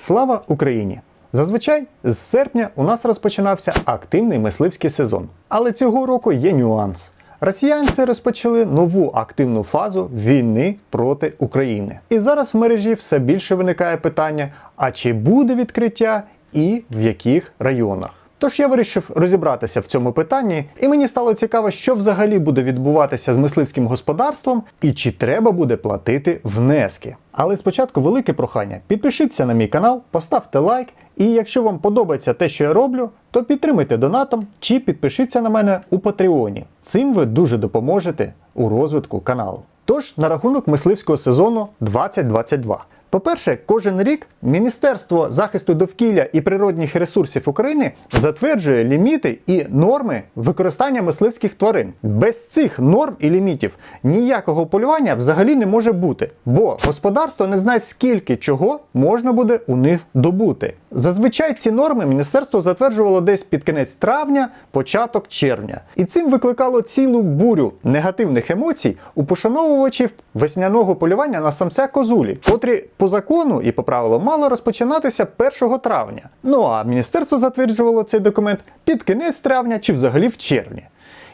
Слава Україні! Зазвичай з серпня у нас розпочинався активний мисливський сезон. Але цього року є нюанс. Росіянці розпочали нову активну фазу війни проти України. І зараз в мережі все більше виникає питання: а чи буде відкриття і в яких районах? Тож я вирішив розібратися в цьому питанні, і мені стало цікаво, що взагалі буде відбуватися з мисливським господарством і чи треба буде платити внески. Але спочатку велике прохання: підпишіться на мій канал, поставте лайк, і якщо вам подобається те, що я роблю, то підтримайте донатом чи підпишіться на мене у Патреоні. Цим ви дуже допоможете у розвитку каналу. Тож на рахунок мисливського сезону 2022. По-перше, кожен рік Міністерство захисту довкілля і природних ресурсів України затверджує ліміти і норми використання мисливських тварин. Без цих норм і лімітів ніякого полювання взагалі не може бути, бо господарство не знає, скільки чого можна буде у них добути. Зазвичай ці норми міністерство затверджувало десь під кінець травня, початок червня, і цим викликало цілу бурю негативних емоцій у пошановувачів весняного полювання на самця козулі, котрі по закону і по правилам мало розпочинатися 1 травня. Ну а міністерство затверджувало цей документ під кінець травня чи взагалі в червні.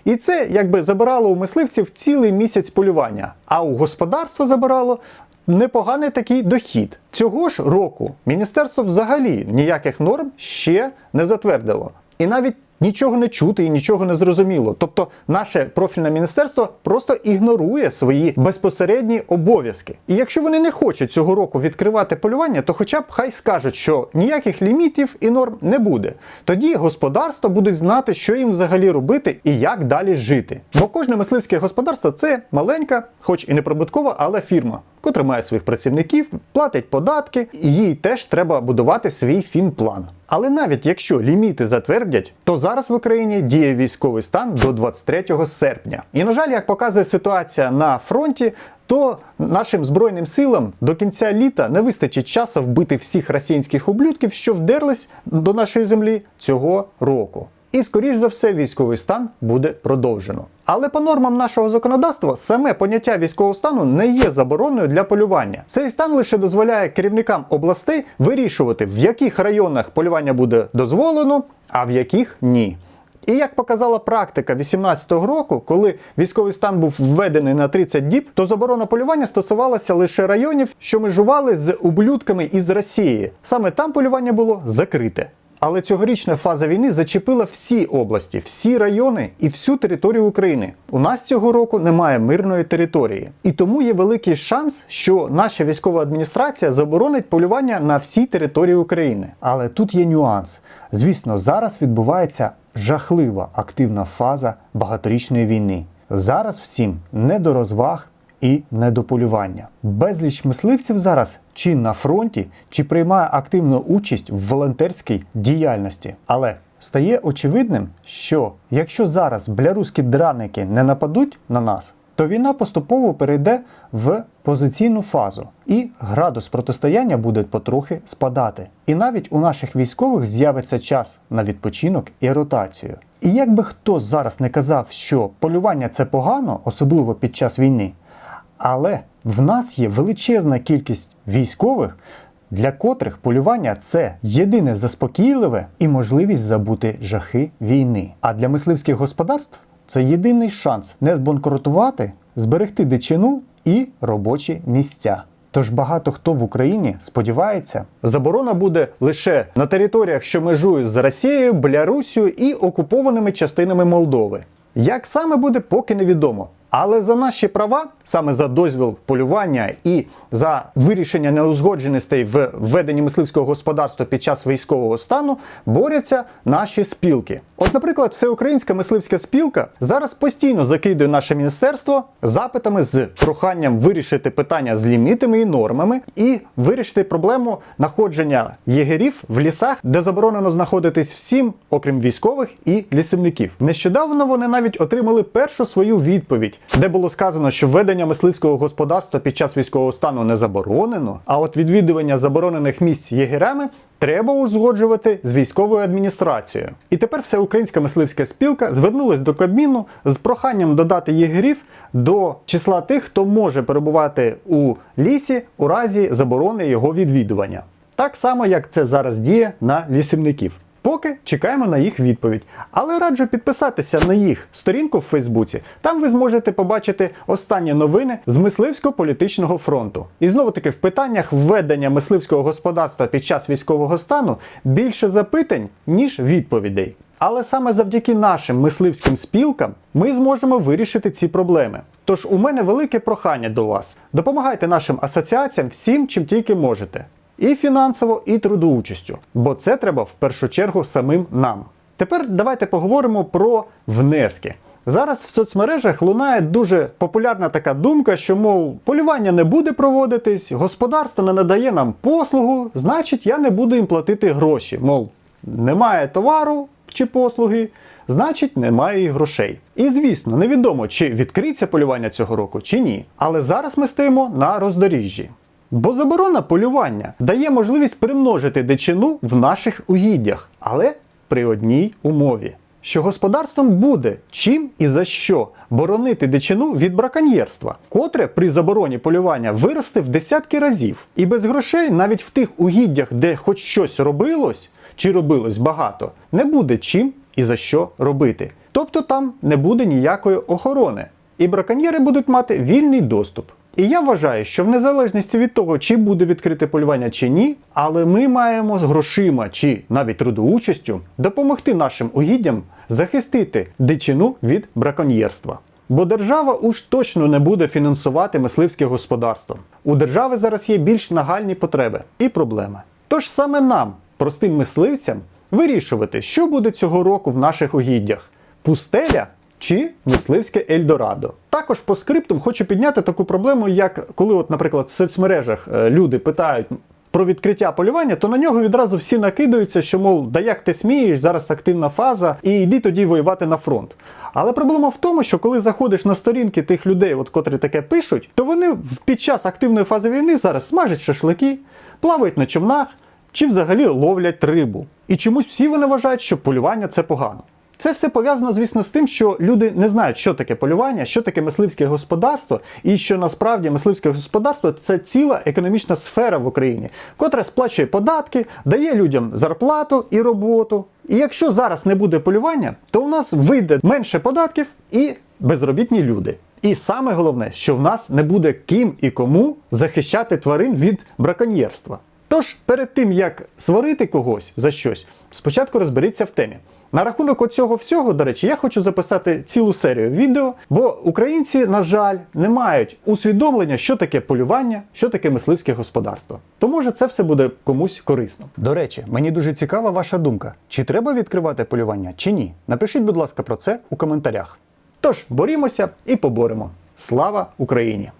І це якби забирало у мисливців цілий місяць полювання, а у господарства забирало непоганий такий дохід. Цього ж року міністерство взагалі ніяких норм ще не затвердило. І навіть нічого не чути і нічого не зрозуміло. Тобто, наше профільне міністерство просто ігнорує свої безпосередні обов'язки. І якщо вони не хочуть цього року відкривати полювання, то хоча б хай скажуть, що ніяких лімітів і норм не буде. Тоді господарства будуть знати, що їм взагалі робити і як далі жити. Бо кожне мисливське господарство це маленька, хоч і не прибуткова, але фірма. Котра має своїх працівників, платить податки, і їй теж треба будувати свій фінплан. Але навіть якщо ліміти затвердять, то зараз в Україні діє військовий стан до 23 серпня. І на жаль, як показує ситуація на фронті, то нашим збройним силам до кінця літа не вистачить часу вбити всіх російських ублюдків, що вдерлись до нашої землі цього року. І, скоріш за все, військовий стан буде продовжено. Але по нормам нашого законодавства саме поняття військового стану не є забороною для полювання. Цей стан лише дозволяє керівникам областей вирішувати, в яких районах полювання буде дозволено, а в яких ні. І як показала практика 18-го року, коли військовий стан був введений на 30 діб, то заборона полювання стосувалася лише районів, що межували з ублюдками із Росії. Саме там полювання було закрите. Але цьогорічна фаза війни зачепила всі області, всі райони і всю територію України. У нас цього року немає мирної території. І тому є великий шанс, що наша військова адміністрація заборонить полювання на всій території України. Але тут є нюанс. Звісно, зараз відбувається жахлива активна фаза багаторічної війни. Зараз всім не до розваг, і недополювання. Безліч мисливців зараз чи на фронті, чи приймає активну участь в волонтерській діяльності. Але стає очевидним, що якщо зараз бляруські драники не нападуть на нас, то війна поступово перейде в позиційну фазу, і градус протистояння буде потрохи спадати. І навіть у наших військових з'явиться час на відпочинок і ротацію. І як би хто зараз не казав, що полювання це погано, особливо під час війни. Але в нас є величезна кількість військових, для котрих полювання це єдине заспокійливе і можливість забути жахи війни. А для мисливських господарств це єдиний шанс не збанкрутувати, зберегти дичину і робочі місця. Тож багато хто в Україні сподівається, заборона буде лише на територіях, що межують з Росією, Білорусією і окупованими частинами Молдови. Як саме буде, поки невідомо. Але за наші права, саме за дозвіл полювання і за вирішення неузгодженостей в веденні мисливського господарства під час військового стану борються наші спілки. От, наприклад, всеукраїнська мисливська спілка зараз постійно закидує наше міністерство запитами з проханням вирішити питання з лімітами і нормами і вирішити проблему находження єгерів в лісах, де заборонено знаходитись всім, окрім військових і лісівників. Нещодавно вони навіть отримали першу свою відповідь де було сказано, що ведення мисливського господарства під час військового стану не заборонено, а от відвідування заборонених місць єгерями треба узгоджувати з військовою адміністрацією. І тепер всеукраїнська мисливська спілка звернулась до Кабміну з проханням додати єгерів до числа тих, хто може перебувати у лісі у разі заборони його відвідування. Так само, як це зараз діє на лісівників. Поки чекаємо на їх відповідь. Але раджу підписатися на їх сторінку в Фейсбуці. Там ви зможете побачити останні новини з мисливського політичного фронту. І знову таки в питаннях введення мисливського господарства під час військового стану більше запитань, ніж відповідей. Але саме завдяки нашим мисливським спілкам ми зможемо вирішити ці проблеми. Тож у мене велике прохання до вас: допомагайте нашим асоціаціям всім, чим тільки можете. І фінансово, і трудоучастю, бо це треба в першу чергу самим нам. Тепер давайте поговоримо про внески. Зараз в соцмережах лунає дуже популярна така думка, що, мов, полювання не буде проводитись, господарство не надає нам послугу, значить, я не буду їм платити гроші. Мов, немає товару чи послуги, значить, немає і грошей. І звісно, невідомо, чи відкриється полювання цього року, чи ні. Але зараз ми стоїмо на роздоріжжі. Бо заборона полювання дає можливість примножити дичину в наших угіддях, але при одній умові. Що господарством буде чим і за що боронити дичину від браконьєрства, котре при забороні полювання виросте в десятки разів. І без грошей навіть в тих угіддях, де хоч щось робилось, чи робилось багато, не буде чим і за що робити. Тобто там не буде ніякої охорони, і браконьєри будуть мати вільний доступ. І я вважаю, що в незалежності від того, чи буде відкрите полювання чи ні, але ми маємо з грошима чи навіть трудоучастю допомогти нашим угіддям захистити дичину від браконьєрства. Бо держава уж точно не буде фінансувати мисливське господарство. У держави зараз є більш нагальні потреби і проблеми. Тож саме нам, простим мисливцям, вирішувати, що буде цього року в наших угіддях: пустеля чи мисливське Ельдорадо. Також по скриптум хочу підняти таку проблему, як коли, от, наприклад, в соцмережах е, люди питають. Про відкриття полювання, то на нього відразу всі накидаються, що, мов, да як ти смієш, зараз активна фаза, і йди тоді воювати на фронт. Але проблема в тому, що коли заходиш на сторінки тих людей, от, котрі таке пишуть, то вони під час активної фази війни зараз смажать шашлики, плавають на човнах чи взагалі ловлять рибу. І чомусь всі вони вважають, що полювання це погано. Це все пов'язано, звісно, з тим, що люди не знають, що таке полювання, що таке мисливське господарство, і що насправді мисливське господарство це ціла економічна сфера в Україні, котра сплачує податки, дає людям зарплату і роботу. І якщо зараз не буде полювання, то у нас вийде менше податків і безробітні люди. І саме головне, що в нас не буде ким і кому захищати тварин від браконьєрства. Тож, перед тим як сварити когось за щось, спочатку розберіться в темі. На рахунок оцього всього, до речі, я хочу записати цілу серію відео, бо українці, на жаль, не мають усвідомлення, що таке полювання, що таке мисливське господарство. То може це все буде комусь корисно. До речі, мені дуже цікава ваша думка: чи треба відкривати полювання, чи ні? Напишіть, будь ласка, про це у коментарях. Тож борімося і поборемо. Слава Україні!